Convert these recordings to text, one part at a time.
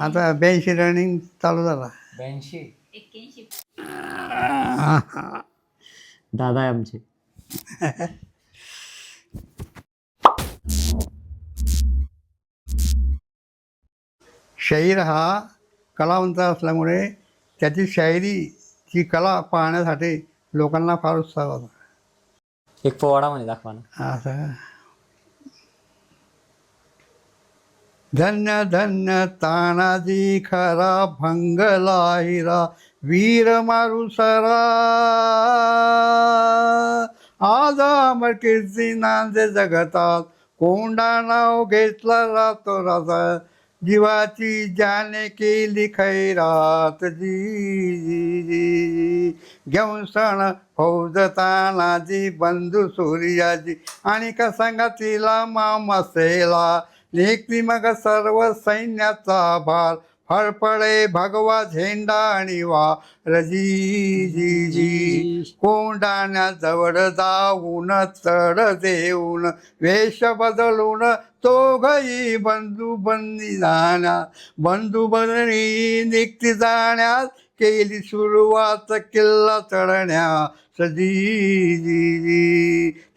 आता ब्याऐंशी रनिंग चालू झाला. ब्याऐंशी. दादा आहे आमचे. शाहीर हा कलावंत असल्यामुळे त्याची शायरीची कला पाहण्यासाठी लोकांना फार उत्साह होता. एक पोवाडा म्हणे दाखवा ना. असं धन्य धन्य तानाजी खरा भंगला हिरा वीर मारुसरा आज अमर कीर्ती नांदे जगतात कोंडा नाव घेतला रातो राजा. जीवाची जाने केली खैरात जी घेऊन सण फौज तानाजी बंधू सूर्याजी. आणि का तिला मामा सेला. निघती मग सर्व सैन्याचा भार. फळफळे भगवा झेंडा आणि वा. रजी जी जी. कोंडाण्या जवळ जाऊन चढ देऊन वेश बदलून तो घई बंधू बंदी जाण्या. बंधू बंदी निघती जाण्यास केली सुरुवात किल्ला चढण्या सजी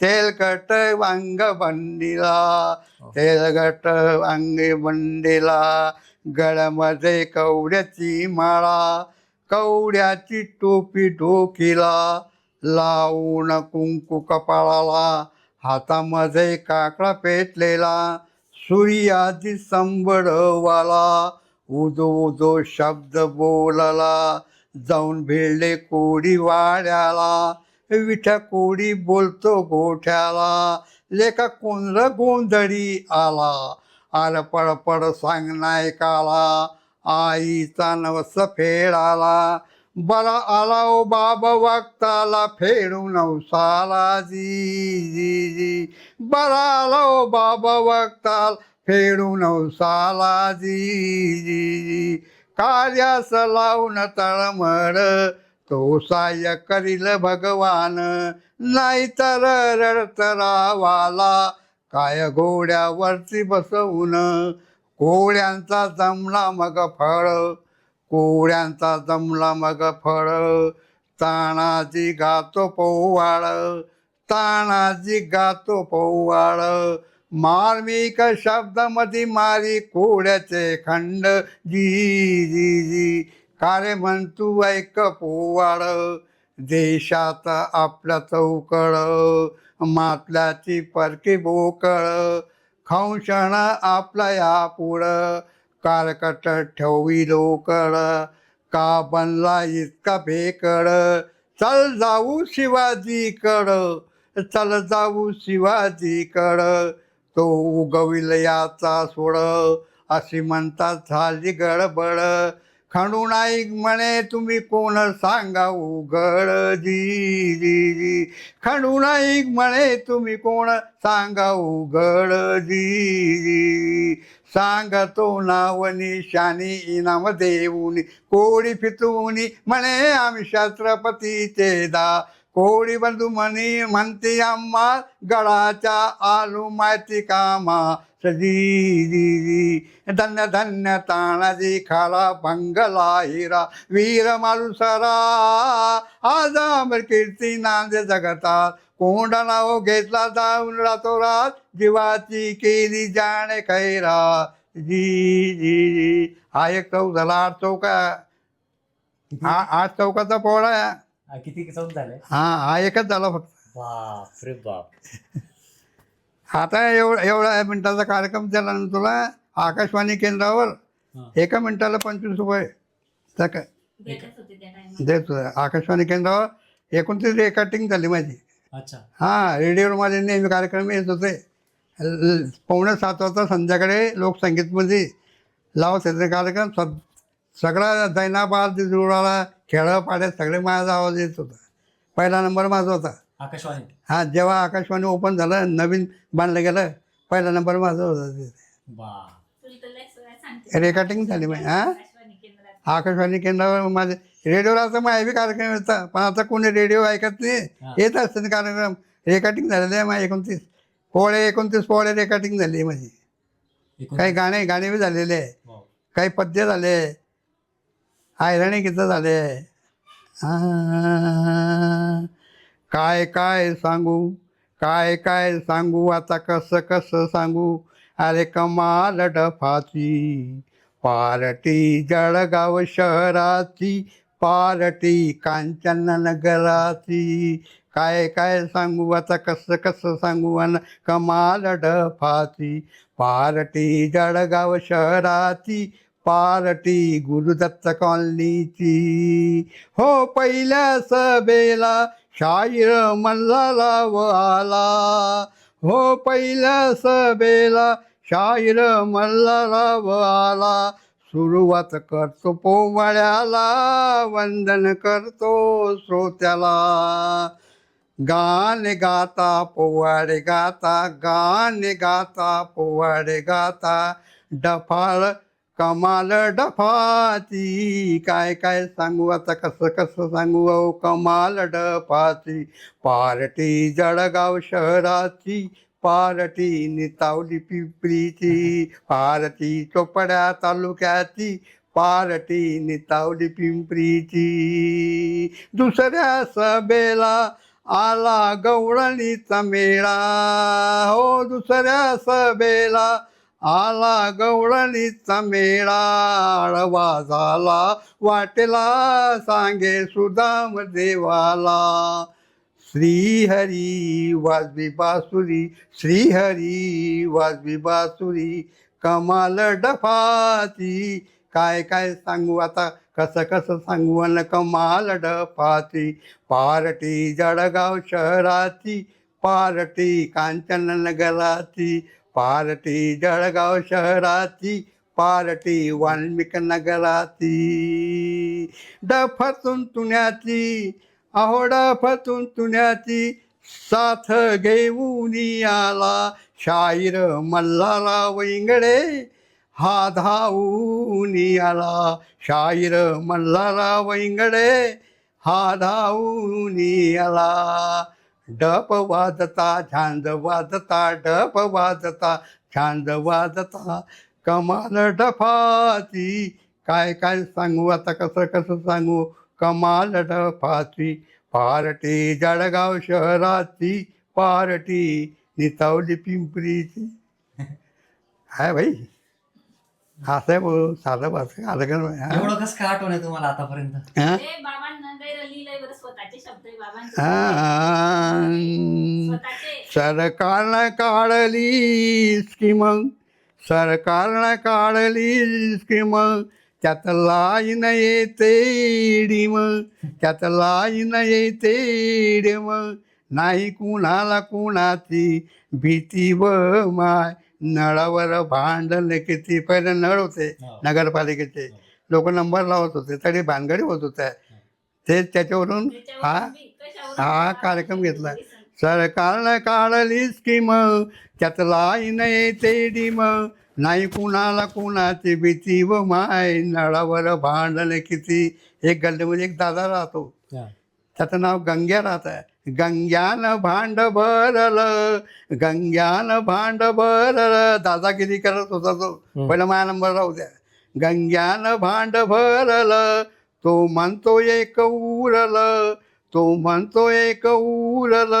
तेलकट वांग बंडीला तेलकट वांगे बंडीला गळ्यामध्ये कवड्याची माळा कवड्याची टोपी डोकीला लावून कुंकू कपाळाला हातामध्ये काकडा पेटलेला सूर्याची संबडवाला उदो उदो शब्द बोलला जाऊन भिडले कोडी वाड्याला. विठ्या कोडी बोलतो गोठ्याला. लेखा कोंदळ गोंधळी आला. आल पडपड सांग नायकाला. आईचा नवस फेडाला. बरा आला ओ बाबा वक्ताला फेडू नवसाला जी जी जी. बरा आला ओ बाबा वक्ताला फेडून साला जी कार्यास लावून तळमळ तो साय करील भगवान नाहीतर रडत रावाला काय घोड्यावरती बसवून कोळ्यांचा जमला मग फळ कोळ्यांचा जमला मग फळ ताणाजी गातो पोवाळ ताणाजी गातो पोवाळ मार्मिक शब्दामध्ये मारी कोड्याचे खंड. जी जी जी. कारे म्हणतू ऐक पोवाड. देशात आपला चौकळ मातल्याची परकी बोकळ खंशण आपला या पुढं कारकट ठेवी लोकळ का बनला इतका भेकळ चल जाऊ शिवाजीकड. चल जाऊ शिवाजीकड. तो उगविल याचा सोड अशी म्हणतात झाली गडबड. खंडू नाईक म्हणे तुम्ही कोण सांगा उघड. जी जी जी. खंडू नाईक म्हणे तुम्ही कोण सांगा उघड. जी जी. सांगतो नाव निशानी इनाम देऊनी कोडी फितूनी. म्हणे आम्ही छत्रपतीचे दा कोडी बंधू म्हणी म्हणते आम्हा गडाच्या आलू माहिती कामा. सजी धन्य धन्य तानाजी खाला भंगला हिरा वीर मालुसरा. आज अमर कीर्ती नांदे जगतात कोंड हो घेतला जाऊन रातो रात जीवाची केली जाणे खैरा. जी जी जी. हा एक चौक झाला आठ चौका. हा आठ चौकाचा पोळा. आहे किती चौक झाले? हा हा एकच झाला फक्त. बाप रे बाप. आता एवढा एवढा मिनिटाचा कार्यक्रम झाला ना तुला आकाशवाणी केंद्रावर. एका मिनिटाला पंचवीस रुपये होते त्या देतो आकाशवाणी केंद्रावर एकोणतीस रेकॉर्डिंग झाली माझी. अच्छा. हां रेडिओवर माझे नेहमी कार्यक्रम येत होते. ल- पावणे सात वाजता संध्याकाळी लोकसंगीतमध्ये लावत होते कार्यक्रम. सग सगळा दैनाबाद जुळाला खेळं पाड्यात सगळे माझा आवाज येत होता. पहिला नंबर माझा होता. आकाशवाणी? हा जेव्हा आकाशवाणी ओपन झालं नवीन बांधलं गेलं पहिला नंबर माझा होता तिथे. तर रेकॉर्डिंग झाली माझी हां? आकाशवाणी केंद्रावर माझे रेडिओला आता माझे बी कार्यक्रम येतात पण आता कोणी रेडिओ ऐकत नाही. हा. येत असते कार्यक्रम. रेकॉर्डिंग झालेले आहे माझे एकोणतीस. पोळे एकोणतीस पोळे रेकॉर्डिंग झाली आहे माझी. काही गाणे गाणे बी झालेले आहे. वाव. काही पद्य झाले आयरणी किती झाले काय काय सांगू? काय काय सांगू? आता कसं कसं सांगू? अरे कमाल डफाची पार्टी जळगाव शहराची पार्टी कांचन नगराची काय काय सांगू? आता कसं कसं सांगू? अन कमाल डफाची पार्टी जळगाव शहराची पार्टी गुरुदत्त कॉलनीची. हो पहिल्या सभेला शाहीर मल्हारा व आला. हो पहिल्या सभेला शाहीर मल्हारा व आला. सुरुवात करतो पोवाड्याला वंदन करतो श्रोत्याला. गाणे गाता पोवाडे गाता गाणे गाता पोवाडे गाता. डफाळ कमाल डफाची. काय काय सांगू आता कसं कसं सांगू अहो कमाल डफाची. पार्टी जळगाव शहराची पार्टी नितावली पिंपरीची. पार्टी चोपड्या तालुक्याची पार्टी नितावली पिंपरीची. दुसऱ्या सभेला आला गवळणीचा मेळा. हो दुसऱ्या सभेला आला गवळणीचा मेळाडवा झाला वाटेला सांगे सुदाम देवाला. श्रीहरी वाजवी बासुरी श्रीहरी वाजवी बासुरी कमाल डफाती. काय काय सांगू आता? कसं कसं सांगू अन कमाल डफाती. पार्टी जळगाव शहराची पार्टी कांचन नगराची. पार्टी जळगाव शहराची पार्टी वाल्मिक नगराची. डफतून तुण्याची अहो डफतून तुण्याची साथ घेऊन आला शाहीर मल्हारा वैंगडे हा धावून आला शाहीर मल्हारा वैंगडे हा धावून आला डप वाजता झांज वाजता डप वाजता झांज वाजता कमाल डफाची. काय काय सांगू आता कसं कसं सांगू? कमाल डफाची. पार्टी जळगाव शहराची पार्टी नितावली पिंपरीची. हाय भाई असं आहे भाऊ साधं कार्यक्रम हा. एवढं कसं काय आठवण आहे तुम्हाला आतापर्यंत? हा? ते बाबांना गैर लिहिलंय बरं स्वतःचे शब्द आहे बाबांचे हा. स्वतःचे सरकारनं काढली स्कीम सरकारनं काढली स्कीम त्यात लाईन येते डिम त्यात लाईन येते डिम नाही कुणाला कुणाची भीती व माय. नळावर भांडण किती पहिले नळ होते? नगरपालिकेचे. लोक नंबर लावत होते तरी भानगडी होत होत्या. ते त्याच्यावरून हा हा कार्यक्रम घेतला. सरकारनं काढली स्कीम त्यात लाईन येते डीम नाही कुणाला कुणाची भीती व माय. नळावर भांडण किती? एक गल्लीमध्ये एक दादा राहतो. त्याचं नाव गंग्या राहत आहे. गंग्यानं भांड भरलं. गंग्यानं भांड भरलं. दादागिरी करत होता तो. पहिला माझा नंबर राहू द्या. गंग्यानं भांड भरलं. तो म्हणतो एक उरल तो म्हणतो एक उरल.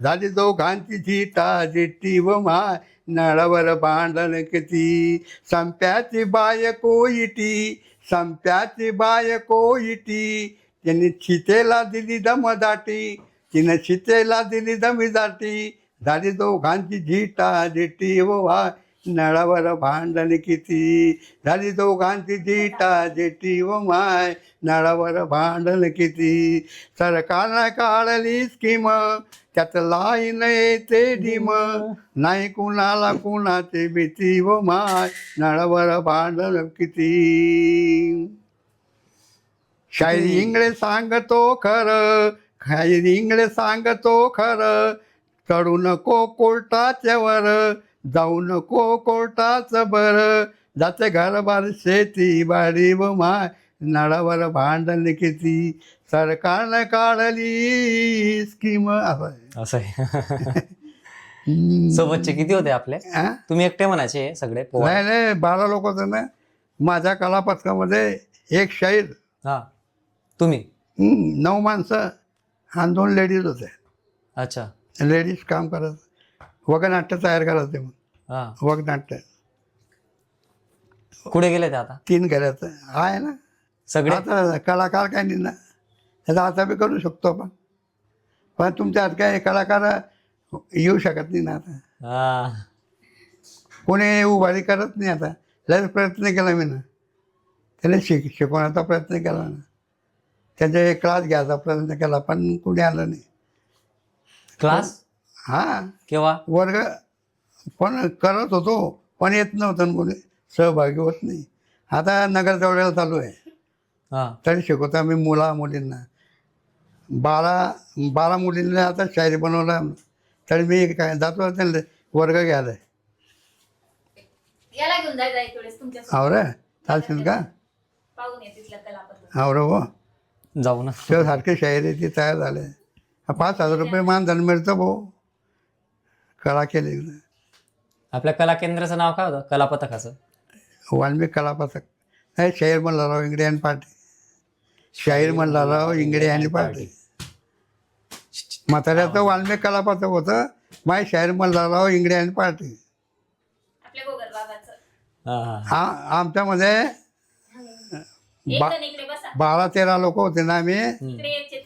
झाली दोघांची झिटा जिट्टी व माय नळावर भांडण किती? संप्याची बाय इटी संप्याची बाय इटी. तिने चितेला दिली दमदाटी तिनं चितेला दिली दमदाटी झाली दोघांची झिटा जिटी व वाय नळावर भांडण किती? झाली दोघांची झिटा जिटी व माय. नळावर भांडण किती? सरकारनं काढली स्कीम त्यात लाईन येते डीम नाही कुणाला कुणाची भीती व माय. नळावर भांडण किती? शायरी इंगळे सांगतो खरं. शायरी इंगळे सांगतो खरं. चढू नको कोर्टाच्या वर जाऊ नको कोर्टाचं बर जाते घरबार शेती बाडी व माय. नळावर भांडण किती? सरकारनं काढली स्कीम असं आहे. सोबतचे किती होते आपले? तुम्ही एकटे म्हणायचे सगळे? नाही नाही बारा लोक होते ना. माझ्या कला पथकामध्ये एक शाहीर. हा. तुम्ही? नऊ माणसं. आणि दोन लेडीज होते. अच्छा. लेडीज काम करत वगनाट्य तयार करत ते मग हा वगनाट्य कुठे गेले ते आता? तीन केल्यात आहे ना? सगळे? आता कलाकार काय नाही ना. त्याचा आता बी करू शकतो आपण. पण तुमच्यात काय कलाकार येऊ शकत नाही ना आता. हा. कोणी उभारी करत नाही आता. लय प्रयत्न केला मी ना. त्याने शिक शिकवण्याचा प्रयत्न केला ना. त्याचे क्लास घ्यायचा प्रयत्न केला पण कोणी आलं नाही. क्लास हां. केव्हा? वर्ग पण करत होतो पण येत नव्हतं कोणी सहभागी होत नाही. आता नगर जवळला चालू आहे. हा. तरी शिकवतो आम्ही मुला मुलींना. बारा बारा मुलींना आता शायरी बनवला तरी मी काय जातो त्यांना वर्ग घ्यायला. याला घेऊन जायचं एक वेळेस तुमच्या आवरे चालशील का? पाहून ये आवरं हो. जाऊ ना. तेव्हा सारखे शायरी ती तयार झाले. हा पाच हजार रुपये मानधन मिळतं भाऊ. कला केली आपल्या कला केंद्राचं नाव काय होतं? कला पथकाचं वाल्मिक कला पथक. नाही शाहीर मल्हारराव इंगडे आणि पार्टी. शाहीर मल्हारराव इंगडे आणि पार्टी. म्हाताऱ्याचं वाल्मिक कला पथक होतं. माय शाहीर मल्हारराव इंगडे आणि पार्टी. हा हा. हा आमच्यामध्ये बा बारा तेरा लोक होते ना आम्ही.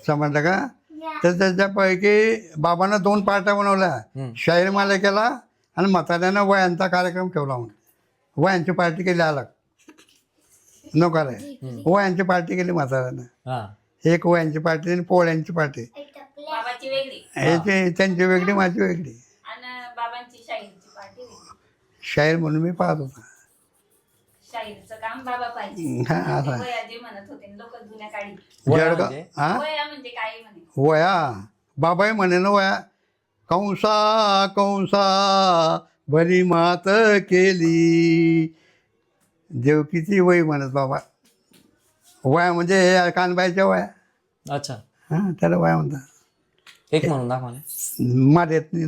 समजलं का? तर त्याच्यापैकी बाबानं दोन पार्ट्या बनवल्या. शाहीर माला केला आणि म्हाताऱ्यानं वयांचा कार्यक्रम ठेवला म्हणून. वयांची पार्टी केली अलग. नको रे. वयांची पार्टी केली म्हाताऱ्यानं. हा. एक वयांची पार्टी आणि पोळ्यांची पार्टी. बाबाची वेगळी. याची त्यांची वेगळी माझी वेगळी. आणि बाबांची शाहीरची पार्टी वेगळी. शाहीर म्हणून मी पाहत होता. शाहीरचं काम बाबा पाहिजे. हा, असं. वया जे म्हणत होते लोक जुन्या काळी. वया जळगाव म्हणजे? हा? वया म्हणजे काय म्हणे? वया? बाबाई म्हणे ना वया कंसा कंसा भरी मात केली. देवकीची वय म्हणत बाबा. वया म्हणजे कानबाईच्या वया. अच्छा. हां त्याला वया म्हणतात. एक म्हणून दाखवा ना. मार येत नाही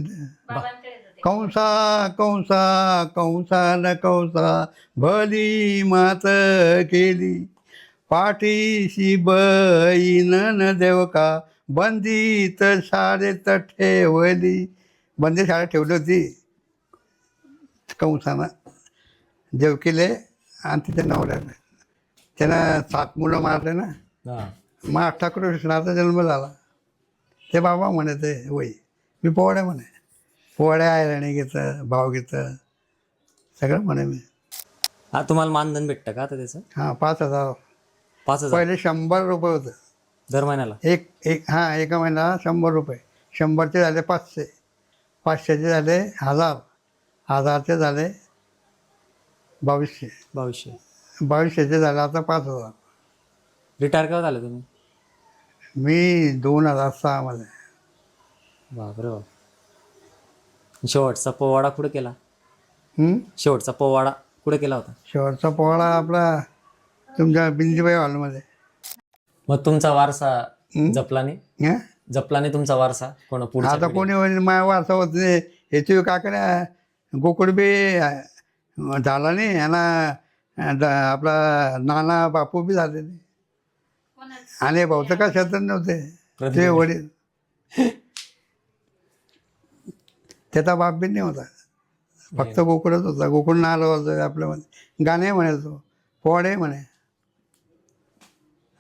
बाबांकडे कंसा कंसा कंसा न कंसा भली मात केली. पाठीशी बहीण न देवका बंदीत शाळेत ठेवली. बंदी शाळेत ठेवली होती. कंसानं. देवकीले आणि तिच्या नवऱ्याला. त्यानं सात मुलं मारले ना. मग अठ्ठा कृष्णाचा जन्म झाला. ते बाबा म्हणे ते वय मी पोवड्या म्हणे. घेतं भाव घेतं सगळं म्हणे मी. हा तुम्हाला मानधन भेटतं का आता त्याचं? हां पाच हजार. पाच हजार. पहिले शंभर रुपये होतं. दर महिन्याला? एक एक हां एका महिन्याला शंभर रुपये. शंभरचे झाले पाचशे. पाचशेचे झाले हजार. हजारचे झाले बावीसशे. बावीसशे. बावीसशेचे झाले आता पाच हजार. रिटायर केव्हा झाले तुम्ही? मी दोन हजार सहामध्ये बापरे बाप. शेवटचा पोवाडा कुठे केला? हं? शेवटचा पोवाडा कुठे केला होता? शेवटचा पोवाडा आपला तुमच्या बिंदीबाई हॉलमध्ये. मग तुमचा वारसा हं? जपला नाही हं? जपला नाही तुमचा वारसा? कोण पुढच्या आता कोणी म्हणे माझ्या वारसा होत नाही याची काकड्या गोकुळ बी अं, झाला नाही. यांना द- आपला नाना बापू बी झाले नाही. आणि भाऊ तर कशात नव्हते. प्रतिभा. ते वडील. त्याचा बाप बी नाही होता. फक्त गोकुळच होता. गोकुळ नाल होतं आपल्यामध्ये गाणे म्हणायचो पोवाडे म्हणे.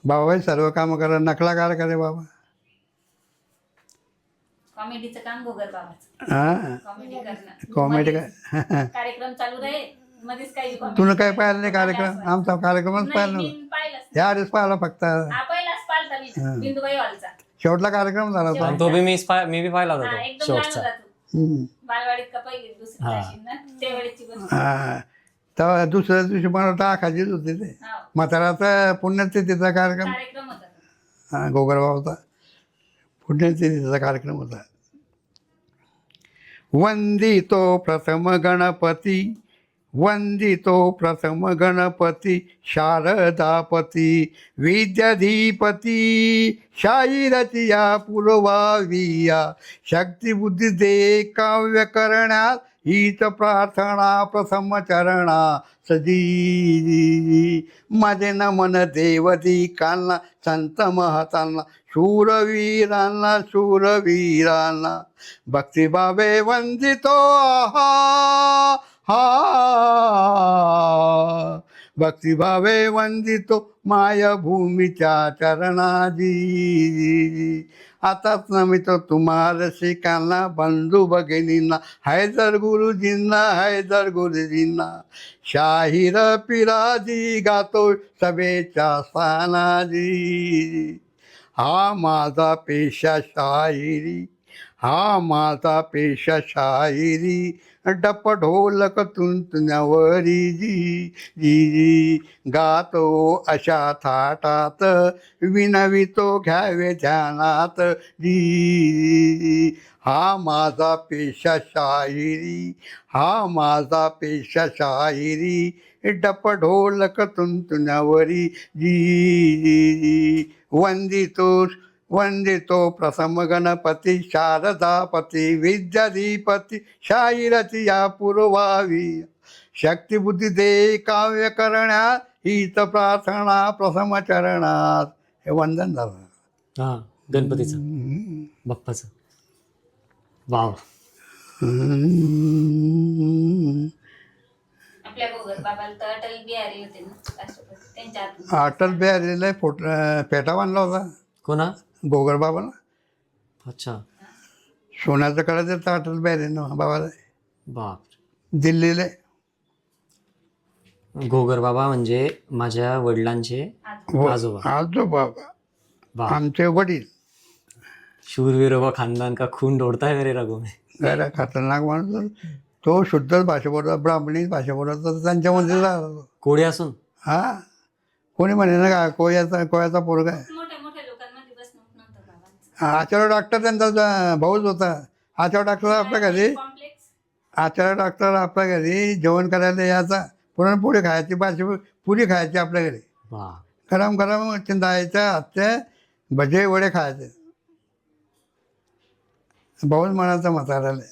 बाबाई सर्व कामं करा. नकलाकार करे बाबा? कॉमेडीचं काम गोगल बाबाचं. हां? कॉमेडी कार्यक्रम चालू राहील तुला काय. पाहिलं नाही कार्यक्रम? आमचा कार्यक्रमच पाहिला नव्हता. या आधीच पाहिला फक्त. हा शेवटला कार्यक्रम झाला होता. तो बी मी मी बी पाहिला होता शेवटचा. बालवाडीत का पहिली दुसरी हा. अशी ना त्यावेळेची गोष्ट हा. तेव्हा दुसऱ्या दिवशी मला टाकायचीच होते ते हा. म्हाताराचा पुण्यतिथीचा कार्यक्रम कार्यक्रम होता तो. हा गोगरबाबाचा पुण्यतिथीचा कार्यक्रम होता वंदितो प्रथम गणपती वंदितो प्रथम गणपती शारदापती विद्याधिपती शाहीरचिया पुरवाविया शक्तिबुद्धी दे काव्य करण्यात हीच प्रार्थना प्रथम चरणा सजी माझे नमन देवदी कांना संत महतांना शूरवीरांना शूरवीरांना भक्तिभावे वंदितो आहा! हा. भक्तिभावे वंदितो मायभूमीच्या चरणाजी. आताच नमितो तुम्हाला शिकांना बंधू भगिनींना हैदर गुरुजींना हैदर गुरुजींना. शाहीर पिराजी गातो सभेच्या स्थानाजी. हा माझा पेशा शाहिरी हा माझा पेशा शाहिरी. डप ढोलक तुंतण्यावरी जी जी जी. गातो अशा थाटात विनवितो घ्यावे ध्यानात. जी जी हा माझा पेशा शाहिरी हा माझा पेशा शाहिरी. डप ढोलक तुंतुण्यावरी जी जी जी. वंदितोष वंदितो प्रथम गणपती शारदापती विद्याधिपती शाहिरची या पूर्वावी. शक्तिबुद्धी दे काव्य करण्या हीच प्रार्थना प्रथम चरणात. हे वंदन झालं. हा गणपतीचं. बाप्पाचं. वाव. अटल होते बिहारीला फोट पेटा बांधला होता. कोणा? गोगरबाबाला अच्छा. सोन्याचं कळत देतं अटल बिहारीनं बाबाला. बाप दिल्लीला? घोगर बाबा म्हणजे माझ्या वडिलांचे आज आजोबा. आजो बाबा आमचे वडील. शूरवीर व खानदान का खून डोडताय मेरे रगो में. गैर खतरनाक माणूस. तो शुद्ध भाषा बोलतो ब्राह्मणी भाषा बोलत त्याच्यामध्ये. कोळी असून? हा. कोणी म्हणे ना का कोयाचा कोयाचा पोरगा आहे. आचार्य डॉक्टर त्यांचा भाऊच होता. आचार्य डॉक्टर आपल्या घरी आचार्य डॉक्टर आपल्या घरी जेवण करायला यायचा. पुरणपोळी खायची भाजी पुरी खायची आपल्या घरी गरम गरम चिंतायच्या हातचे भजे वडे खायचे. भाऊच म्हणायचं म्हाताऱ्याला